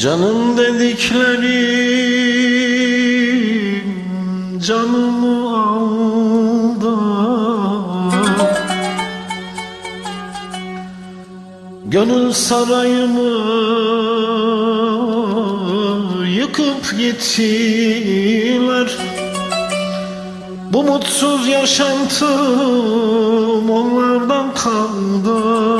Canım dediklerim canımı aldı. Gönül sarayımı yıkıp gittiler. Bu mutsuz yaşantım onlardan kaldı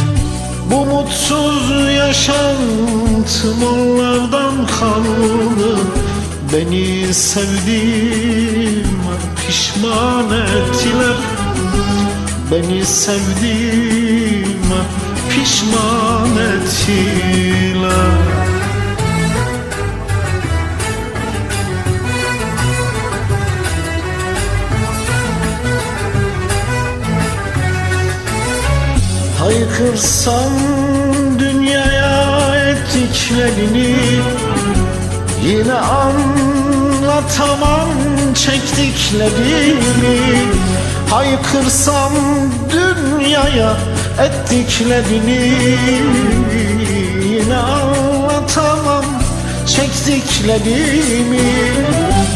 Bu mutsuz yaşantım onlardan kaldı Beni sevdiğime pişman ettiler. Beni sevdiğime pişman ettiler Haykırsam dünyaya ettiklerini Yine anlatamam çektiklerini. Haykırsam dünyaya ettiklerini Yine anlatamam çektiklerimi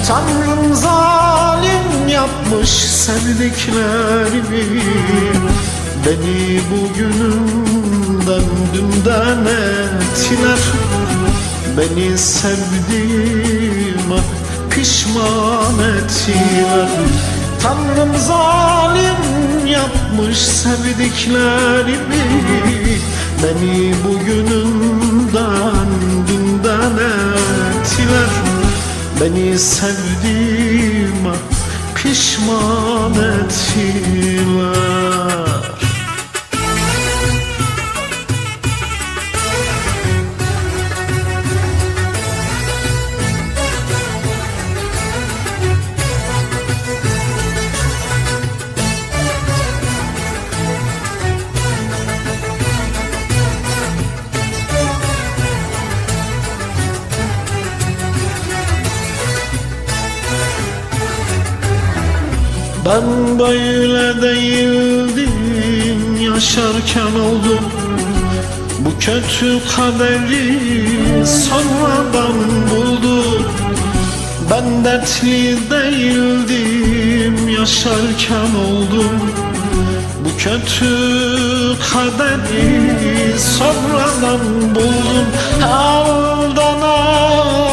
Tanrım zalim yapmış sevdiklerimi Beni bugünümden dünden ettiler. Beni sevdiğime pişman ettiler. Tanrım zalim yapmış sevdiklerimi. Beni bugünümden dünden ettiler. Beni sevdiğime pişman ettiler Ben böyle değildim yaşarken oldum. Bu kötü kaderi sonradan buldum. Ben dertli değildim yaşarken oldum. Bu kötü kaderi sonradan buldum. Aldana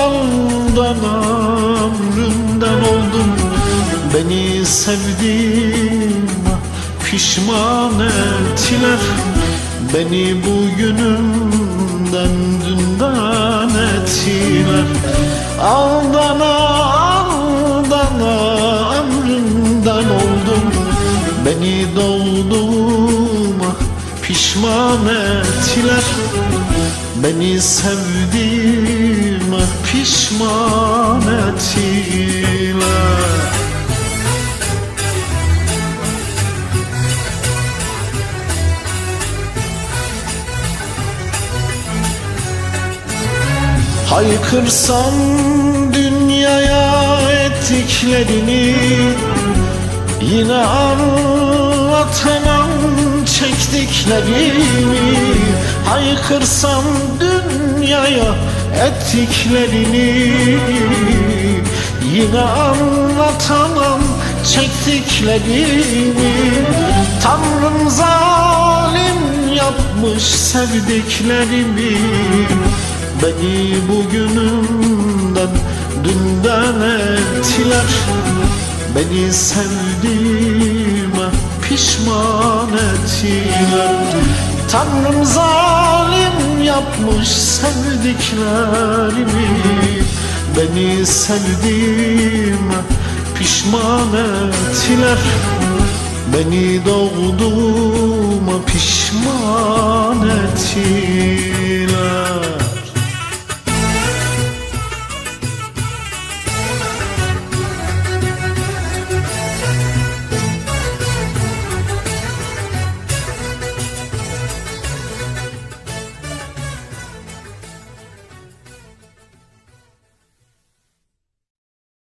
aldana Beni sevdiğime pişman ettiler. Beni bugünümden dünden ettiler. Aldana aldana ömrümden oldum. Beni doğduğuma pişman ettiler. Beni sevdiğime pişman ettiler Haykırsam dünyaya ettiklerini Yine anlatamam çektiklerimi. Haykırsam dünyaya ettiklerini Yine anlatamam çektiklerimi. Tanrım zalim yapmış sevdiklerimi Beni bugünümden dünden ettiler. Beni sevdiğime pişman ettiler. Tanrım zalim yapmış sevdiklerimi. Beni sevdiğime pişman ettiler. Beni doğduğuma pişman ettiler